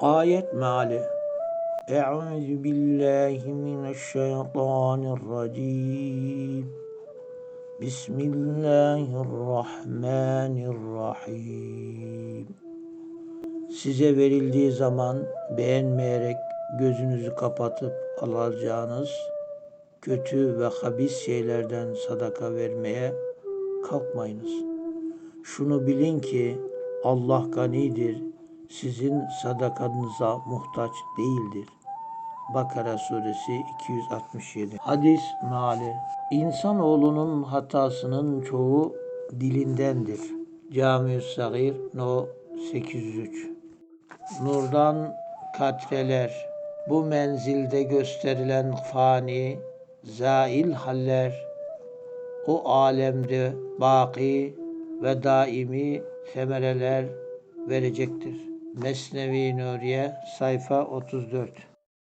Ayet meali. Euzu billahi mineşşeytanirracim. Bismillahirrahmanirrahim. Size verildiği zaman beğenmeyerek gözünüzü kapatıp alacağınız kötü ve habis şeylerden sadaka vermeye kalkmayınız. Şunu bilin ki Allah ganidir, sizin sadakanıza muhtaç değildir. Bakara suresi 267 Hadis meali İnsanoğlunun hatasının çoğu dilindendir. Cami-i Sagir No 803 Nurdan katreler bu menzilde gösterilen fani, zail haller o alemde baki ve daimi semereler verecektir. Mesnevi Nuriye sayfa 34